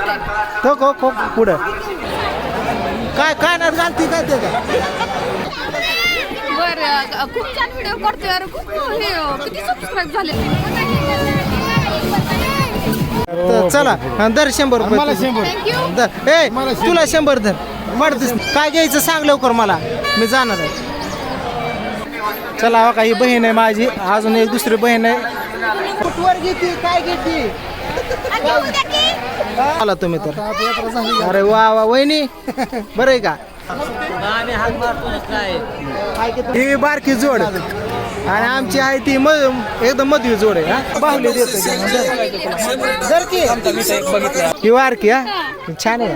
तो को को पुढं. काय काय ना घालती काय ते? बर खूप छान व्हिडिओ करतोय अरे खूप हे किती सबस्क्राईब झाले? तर चला हा, दर शंभर रुपये मला तुझे. शंभर. थँक्यू दर. ए मला शंभर. तुला शंभर धर वाढतीस काय घ्यायचं सांग लवकर मला. मी जाणार आहे. चला हो काही बहीण आहे माझी. अजून एक दुसरी बहीण आहे. कुठवर घेते? काय घेते? आला तुम्ही तर. अरे वा वा वहिनी बरं आहे का? ही बारकी जोड. आणि आमची आहे ती म एकदम मधवी जोड आहे हा? बाहुली देतो ही बारकी हा? छान आहे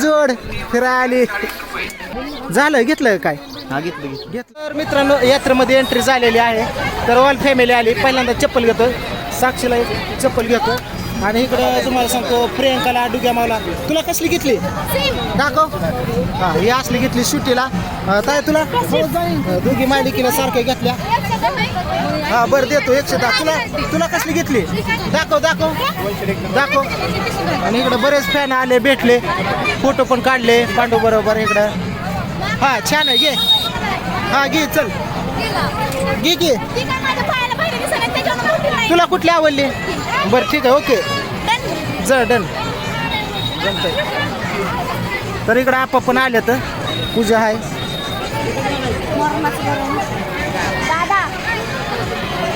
जोड फिरा आली. झालं घेतलं काय? घेतलं. तर मित्रांनो यात्रेमध्ये एंट्री झालेली आहे. तर ऑल फॅमिली आली. पहिल्यांदा चप्पल घेतो साक्षीला एक चप्पल घेतो. आणि इकडं तुम्हाला सांगतो प्रियंकाला डुग्या मावला. तुला कसली घेतली? दाखव. हा ही असली घेतली सुट्टीला. ताई तुला? अं, दोघी मालिकीला सारख्या घेतल्या. हा बरं देतो एकशे दहा. तुला तुला कसली घेतली? दाखव दाखव. दाखव. आणि इकडं बरेच फॅन आले भेटले. फोटो पण काढले पांडू बरोबर इकडं. हा छान आहे घे. हा घे चल. घे घे. तुला कुठली आवडली? बरं ठीक आहे ओके. ज डन. जमतंय. तर इकडं आपा पण आले तर पूजा आहे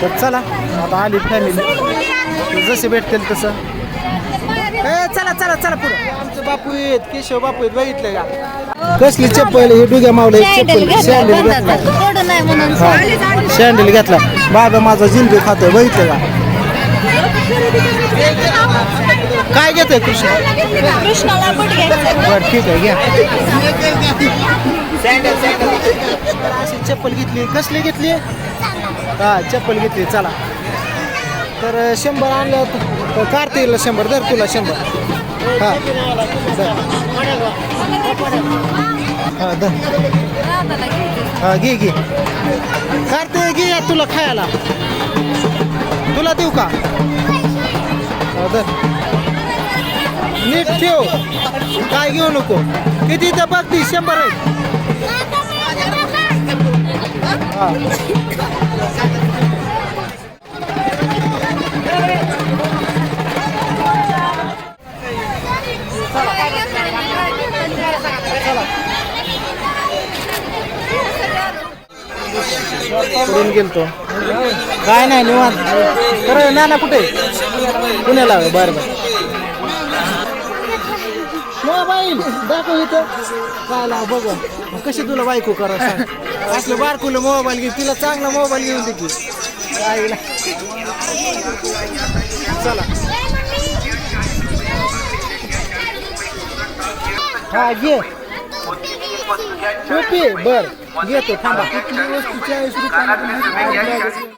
तर चला आता आली फॅमिली जसे भेटतील तसं. ए चला चला चला पुढे. आमचं बापू आहेत केशव बापू आहेत बघितलं का? कसली चप्पल हे डुग्या मावलं चप्पल. सँडल घेतला सँडल घेतला. बाबा माझा जिंबी खातोय बघितलं का? काय घेतोय कृष्ण? कृष्णाला बुट घ्यायचं बरं ठीक आहे घ्या. अशी चप्पल घेतली. कसली घेतली? हा चप्पल घेतली. चला. तर शंभर आणलं. तर कार्तिकला शंभर धर तुला शंभर. हा. हा घे घे. कार्तिक घे या तुला खायला. तुला देऊ का? नीट ठेव. काय घेऊ नको. किती तर बघ ती शंभर आहे. हा. कुठून गेलतो. काय नाही निवांत. खरं ना कुठे पुण्याला आहे, बरं बरं. मोबाईल दाखव इथं. काय लाव बघ. मग कशी तुला बायको करा असलं बारकुलं मोबाईल घे तिला चांगला मोबाईल घेऊन दे की. काय चला. हा घे टोपी बर. घेतो थांबा.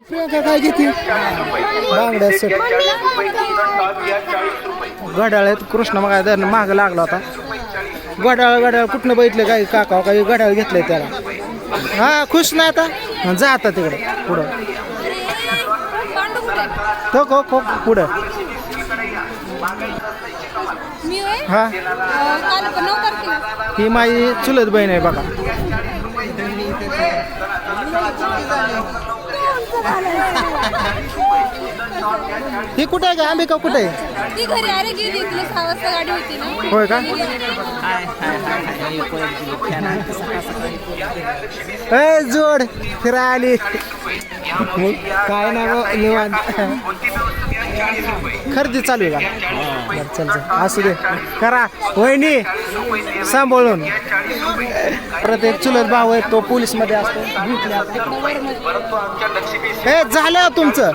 प्रियंका काय घेते? बांगड्या सेट घड्याळ आहेत कृष्ण मग धरण माग लागला होता. घड्याळ घड्याळ कुठनं बघितलं काय? काका काही घड्याळ घेतलंय त्याला. हा खुश नाही आता? जा आता तिकडे पुढं. तो खो खो पुढं. मी होय? हा. अं, काल नऊ तारखेला ही माझी चुलत बहीण आहे बघा. ही कुठे आहे का अंबिका कुठे आहे? ती घरी अरे गेली तिला सहा वाजता गाडी होती ना. होय का? ए जोड फिरा आली मग काय बा, निवांत? खरेदी चालू आहे का? बरं, चल चल. असू दे. करा. वहिनी सांभाळून. परत एक चुलत भाऊ आहे तो पोलीसमध्ये असतो. हे झालं तुमचं.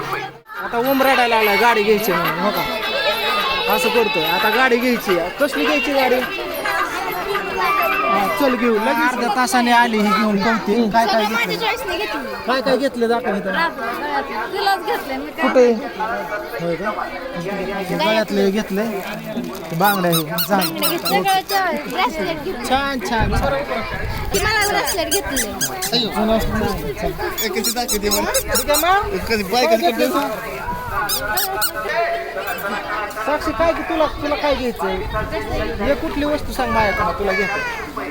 आता उमराडायला आला गाडी घ्यायची म्हणून हो का? असं करतोय. आता गाडी घ्यायची. कसली घ्यायची गाडी? चल घेऊ लगेच. अर्ध्या तासाने आली ही घेऊन कोणती काय काय माझ्या घेतलं? चॉईसने घेतली. काय काय घेतलं दाखव इथं? तिलाच घेतलं मी काय कुठे? होय का? हे गळ्यातले घेतले बांगड्या हे झालं. घेतलं ब्रेसलेट घेतलं. छान छान. छान. की मला. ब्रेसलेट घेतलं? कधी बाय करते साक्षी काय की तुला तुला काय घ्यायचंय? हे कुठली वस्तू सांग माझ्याकडे तुला घ्यायचं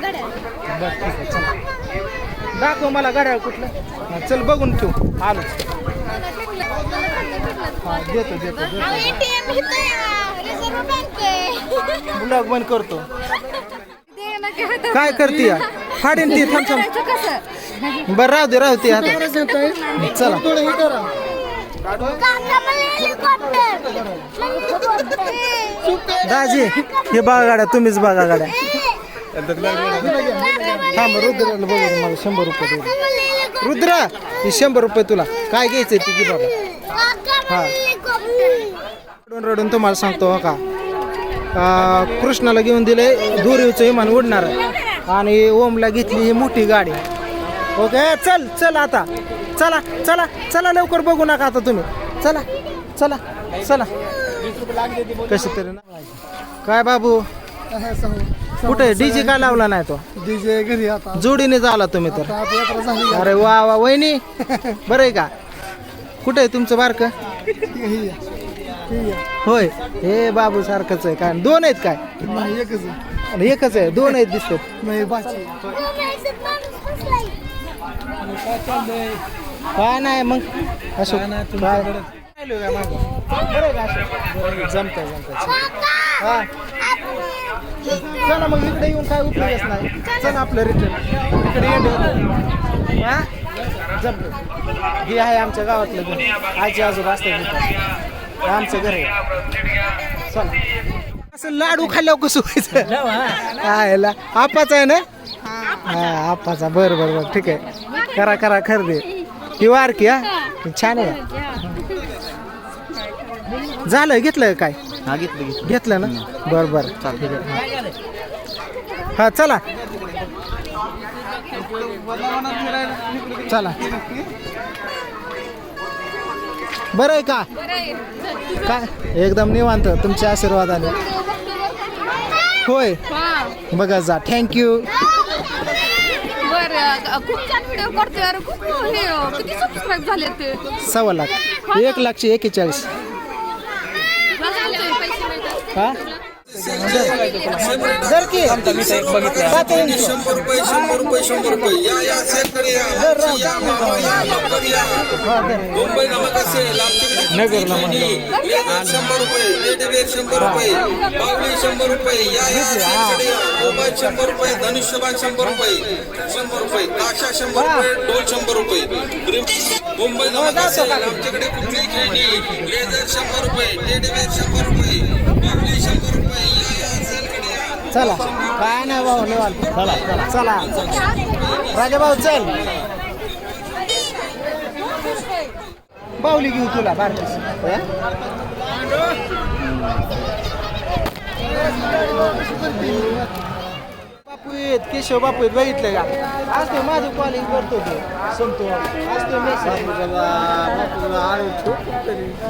बरं ठीक आहे चल. दाखव मला घड्याळ कुठलं. हा, चल बघून ठेव. आलो. हा देतो देतो देतो. ब्लॉग बंद करतो. काय करते या? फाडीन ती थांब थांब. बरं राहू दे राहू दे आता. चला. दाजी हे बघा गाड्या तुम्हीच बघा गाड्या. थांब रुद्राला बघू मला शंभर रुपये तुला रुद्र हे शंभर रुपये तुला. काय घ्यायचंय तिकी की बाबा. रडून रडून तुम्हाला सांगतो हो का? कृष्णाला घेऊन दिले धुरीवचं विमान उडणार आहे. आणि ओमला घेतली ही मोठी गाडी. ओके चल चल आता. चला चला चला लवकर बघू नका आता तुम्ही. चला चला चला. कशी तरी ना. काय बाबू? कुठे? डीजे काय लावला नाही तो? डीजे घरी आता. जोडीने झाला तुम्ही तर. अरे वा वा वहिनी. बरं आहे का? कुठे आहे तुमचं बारक? ही. ही. होय. हे बाबू सारखंच आहे. काय दोन आहेत काय? एकच आहे. आणि एकच आहे. दोन आहेत दिसतात. नाही काय नाही मग असं. काय? जमतंय जमतंय. हा. चला मग इकडे येऊन काय उपयोगच नाही. चला आपलं रिटर्न इकडे येणं हा? जमतं हे आहे आमच्या गावातलं घर. आजी आजोबा असतात आमचं घर आहे. चला. असं लाडू खाल्ल्यावर कसं व्हायचं? आपाचा आहे ना? हा आपाचा बरं बरं बरं. ठीक आहे. करा करा खरेदी. ही की हा? छान आहे. झालं घेतलं काय? हा घेतलं ना? बरं बरं. चालतं हा चला. चला. बरं आहे का? बरं आहे. चल. काय एकदम निवांत तुमच्या आशीर्वादाने होय. हा. बघा जा. थँक्यू अ, खूप छान व्हिडिओ खूप हे किती सबस्क्राईब झाले ते? सव्वा लाख. एक लाखशे पैसे मिळतात हा? दर की सात इंच. शंभर रुपये शंभर रुपये शंभर रुपये. या या शेतकरी या. दर राव. या लवकर या लवकर या. हा, दर. मुंबई नमक असेल नगरला शंभर रुपये टेडीवेअर शंभर रुपये. बावली शंभर रुपये. या या शेतकरी या. मोबाईल शंभर रुपये धनुष्यबाण शंभर रुपये. शंभर रुपये. ताशा शंभर रुपये डोल शंभर रुपये. मुंबई नमक असेल आमच्याकडे कुठली खेळणी. लेझर शंभर रुपये टेडीवेअर शंभर रुपये बावली शंभर रुपये या या शेतकरी या चला. काय नाही भाऊ निवांत. चला. चला. राजा भाऊ चल. बाहुली घेऊ तुला बारकीस. बापू येत केशव बापू येत बघितलं का? आज तो माझं कॉलिंग करतो तो. संतो आज तो मेसेज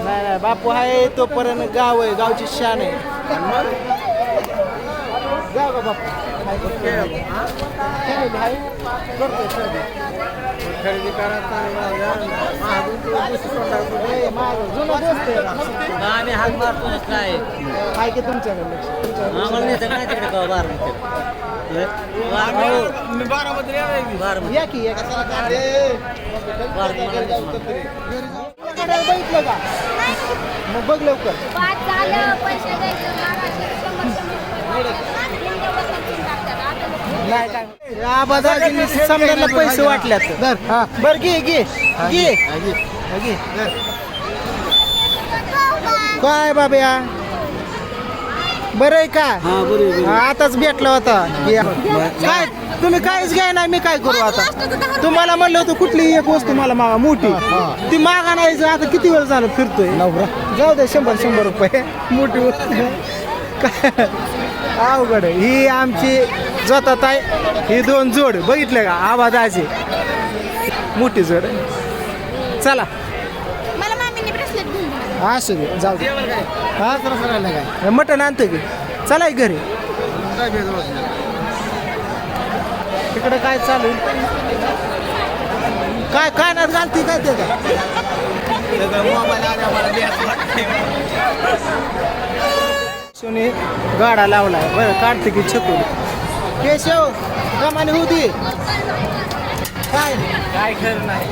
नाही नाही बापू आहे तोपर्यंत गाव आहे गावची शान आहे जाऊ का बापू काय करतोय? खरेदी आहे. आम्ही हात मारतो काय? आहे की तुमच्याकडे? आम्हाला नाही. नाही काय तिकडे का बार या की या की. बघितलं का? मग बघ लवकर पाच झालं पैसे द्यायचे मागाशी शंभर शंभर नाही काय? आबादाजींनी समजायला पैसे वाटल्यात. बर. घे घे. घे. काय बाब्या बरं आहे का? हा, आताच भेटला होता. काय तुम्ही काहीच घ्याय नाही मी काय करू आता? तुम्हाला म्हणलं होतं कुठली एक वस्तू मला मागा मोठी. ती मागा नाही आता किती वेळ झालं फिरतोय? जाऊ दे शंभर शंभर रुपये. मोठी वस्तू. काय? अवघड आहे. ही आमची जातात आहे ही दोन जोड बघितले का? आवाजाची मोठी जोड चला. असू दे जाऊ दे. हा काय? मटण आणतो की? चला की घरी. तिकडे काय चालू आहे? काय काय ना घालते काय ते? का शिवने गाडा लावलाय. बरं काढते की छकून केशव कमाने दे. काय? काय खरं नाही.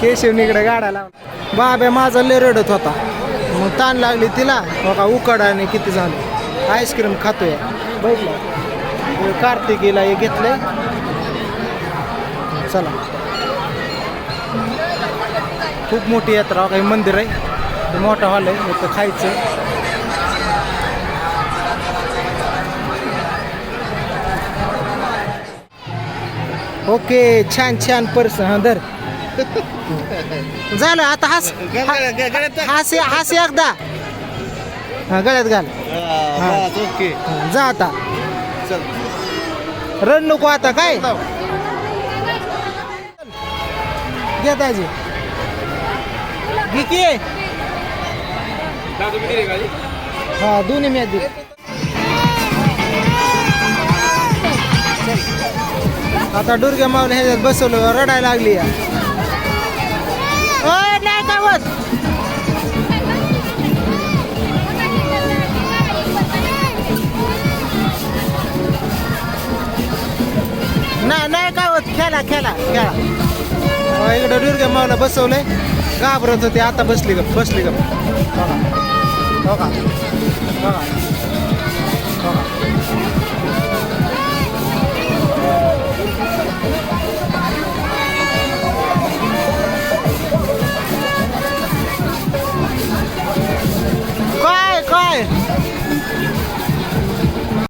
केशवने इकडे गाडा लावला बाब्या माझा लय रडत होता. मग ताण लागली तिला. बघा उकाडाने किती झालं? आईस्क्रीम खातोय. बघितलं. कार्तिकीला हे घेतलंय. चला. खूप मोठी यात्रा काही मंदिर आहे. ते मोठा हॉल आहे इथं खायचं. ओके छान छान पर्स हा धर. झालं आता हास हास हास एकदा. हा गळ्यात घाल. ओके. जा आता. रन नको आता काय? घे दाजी. घे की हा दोन्ही मॅच दे आता दुर्गा माऊली ह्याच्यात बसवलं रडायला लागली या नाही काय होत नाही नाही काय होत खेळा खेळा खेळा अहो, इकडं दुर्गा माऊला बसवलंय घाबरत होते आता बसली ग बसली ग बघा. बघा. बघा. बघा.